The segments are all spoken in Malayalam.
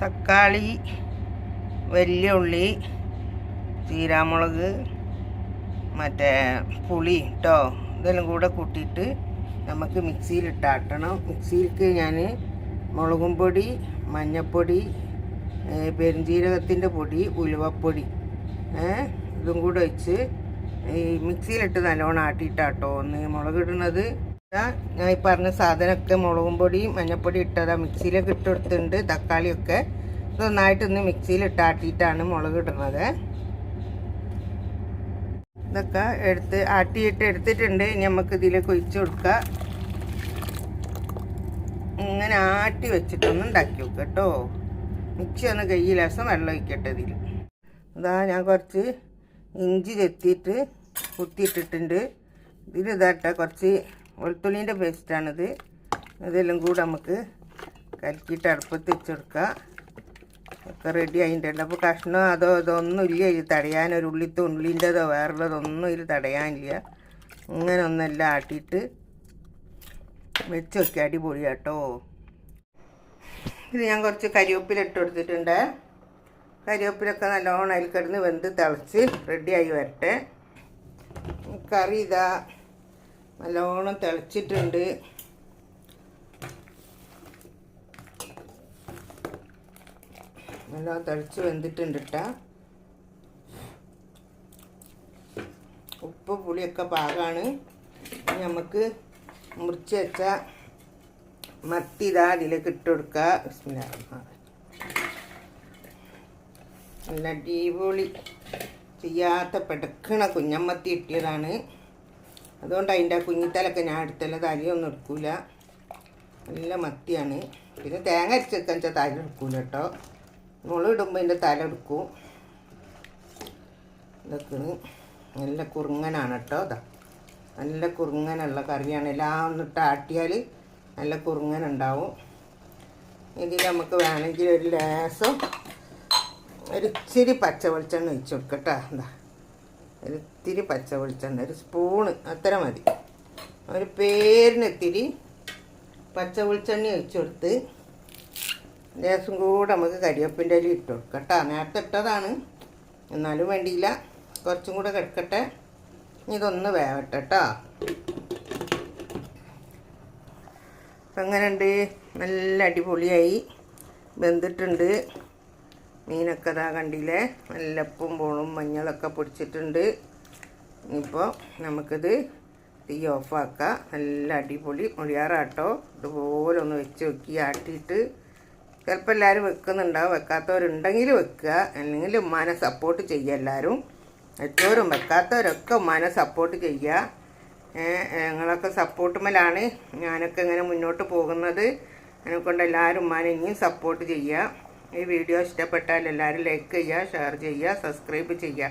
തക്കാളി വലിയ ഉള്ളി ചീരാമുളക് മറ്റേ പുളി കേട്ടോ ഇതെല്ലാം കൂടെ കൂട്ടിയിട്ട് നമുക്ക് മിക്സിയിലിട്ടാട്ടണം മിക്സിയിലേക്ക് ഞാൻ മുളകും പൊടി മഞ്ഞൾപ്പൊടി ഏ, പെരുംജീരകത്തിന്റെ പൊടി ഉലുവപ്പൊടി ഇതും കൂടെ വെച്ച് ഈ മിക്സിയിലിട്ട് നല്ലോണം ആട്ടിയിട്ടാട്ടോ. ഒന്ന് മുളക് ഇടുന്നത് ഇതാ ഞാൻ ഈ പറഞ്ഞ സാധനമൊക്കെ മുളകും പൊടി മഞ്ഞൾപ്പൊടി ഇട്ടതാണ് മിക്സിയിലൊക്കെ ഇട്ടെടുത്തിട്ടുണ്ട് തക്കാളിയൊക്കെ. നന്നായിട്ടൊന്ന് മിക്സിയിൽ ഇട്ടാട്ടിയിട്ടാണ് മുളക് ഇടുന്നത്. ഇതൊക്കെ എടുത്ത് ആട്ടിയിട്ട് എടുത്തിട്ടുണ്ട്. ഇനി നമുക്ക് ഇതിലേക്ക് ഒഴിച്ചു കൊടുക്കുക ഇങ്ങനെ ആട്ടി വെച്ചിട്ടൊന്ന് ഉണ്ടാക്കി വെക്കുക കേട്ടോ. മിക്സി ഒന്ന് കയ്യിൽ രസം വെള്ളം ഒഴിക്കട്ടെ ഇതിൽ. അതാ ഞാൻ കുറച്ച് ഇഞ്ചി ചെത്തിയിട്ട് കുത്തിയിട്ടിട്ടുണ്ട്. ഇതിലിതാട്ടെ കുറച്ച് വെളുത്തുള്ളീന്റെ പേസ്റ്റാണിത്. ഇതെല്ലാം കൂടെ നമുക്ക് കലക്കിയിട്ട് അടുപ്പത്ത് വെച്ചെടുക്കാം ഒക്കെ റെഡി ആയിട്ടുണ്ട്. അപ്പോൾ കഷ്ണം അതോ ഇതൊന്നും ഇല്ല. ഇത് തടയാൻ ഒരു ഉള്ളിത്തെ ഉള്ളിന്റെതോ വേറുള്ളതൊന്നും ഇതിൽ തടയാനില്ല. ഇങ്ങനെ ഒന്നെല്ലാം ആട്ടിയിട്ട് വെച്ച് വെക്കുക അടിപൊളി കേട്ടോ ഇത് ഞാൻ കുറച്ച് കരിവേപ്പില ഇട്ട് കൊടുത്തിട്ടുണ്ട്. കരിവേപ്പിലൊക്കെ നല്ലോണം അതിൽ കിടന്ന് വെന്ത് തിളച്ച് റെഡിയായി വരട്ടെ. കറി ഇതാ. നല്ലോണം തിളച്ചിട്ടുണ്ട്. നല്ല തിളച്ച് വെന്തിട്ടുണ്ട് കേട്ടാ ഉപ്പ് പുളിയൊക്കെ പാകമാണ് നമുക്ക് മുറിച്ച് വെച്ച മത്തി ഇതാ അതിലേക്ക് ഇട്ട് കൊടുക്കുക. നല്ല അടിപൊളി. ചെയ്യാത്ത പെടക്കണ കുഞ്ഞമ്മത്തി കിട്ടിയതാണ്. അതുകൊണ്ട് അതിന്റെ കുഞ്ഞിത്തലൊക്കെ ഞാൻ എടുത്തല്ല തലയൊന്നും എടുക്കൂല. നല്ല മത്തിയാണ്. പിന്നെ തേങ്ങ അരച്ചെടുക്കാൻ വെച്ചാൽ തല എടുക്കൂല കേട്ടോ. മുളക് ഇടുമ്പോൾ അതിന്റെ തല എടുക്കും. ഇതൊക്കെ നല്ല കുറുങ്ങനാണ് കേട്ടോ അതാ നല്ല കുറുങ്ങനുള്ള കറിയാണ്. എല്ലാം ഒന്നിട്ട് ആട്ടിയാൽ നല്ല കുറുങ്ങനുണ്ടാവും. ഇതിൽ നമുക്ക് വേണമെങ്കിൽ ഒരു ലേസം ഒരു ഇച്ചിരി പച്ച വെളിച്ചെണ്ണ ഒഴിച്ച് കൊടുക്കട്ടെ. എന്താ ഒരു ഇത്തിരി പച്ച വെളിച്ചെണ്ണ ഒരു സ്പൂണ് അത്ര മതി. ഒരു പേരിന് ഇത്തിരി പച്ച വെളിച്ചെണ്ണ ഒഴിച്ചു കൊടുത്ത് ലേസം കൂടെ നമുക്ക് കരിവേപ്പിന്റെ അരി ഇട്ട് കൊടുക്കാം കേട്ടോ. നേരത്തെ ഇട്ടതാണ്. എന്നാലും വേണ്ടിയില്ല. കുറച്ചും കൂടെ കിടക്കട്ടെ. ഇതൊന്ന് വേവട്ടെ കേട്ടോ. അപ്പം എങ്ങനെയുണ്ട്? നല്ല അടിപൊളിയായി. വെന്തിട്ടുണ്ട്. മീനൊക്കെ ഇതാ കണ്ടില്ലേ? നല്ല ഉപ്പും പോളും മഞ്ഞളൊക്കെ പൊടിച്ചിട്ടുണ്ട്. ഇനിയിപ്പോൾ നമുക്കിത് തീ ഓഫാക്കാം. നല്ല അടിപൊളി മുടിയാറാട്ടോ ഇതുപോലെ ഒന്ന് വെച്ച് നോക്കി ആട്ടിയിട്ട്. ചിലപ്പോൾ എല്ലാവരും വെക്കുന്നുണ്ടാവും. വെക്കാത്തവരുണ്ടെങ്കിൽ വെക്കുക. അല്ലെങ്കിൽ ഉമ്മാനെ സപ്പോർട്ട് ചെയ്യുക എല്ലാവരും ഏറ്റവും വെക്കാത്തവരൊക്കെ ഉമ്മാനെ സപ്പോർട്ട് ചെയ്യുക. ഞങ്ങളൊക്കെ സപ്പോർട്ടുമലാണ് ഞാനൊക്കെ ഇങ്ങനെ മുന്നോട്ട് പോകുന്നത്. അതിനെക്കൊണ്ട് എല്ലാവരും ഉമ്മാനെ ഇനിയും സപ്പോർട്ട് ചെയ്യുക. ഈ വീഡിയോ ഇഷ്ടപ്പെട്ടാൽ എല്ലാവരും ലൈക്ക് ചെയ്യുക ഷെയർ ചെയ്യുക സബ്സ്ക്രൈബ് ചെയ്യുക.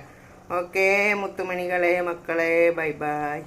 ഓക്കേ മുത്തുമണികളെ മക്കളെ ബൈ ബൈ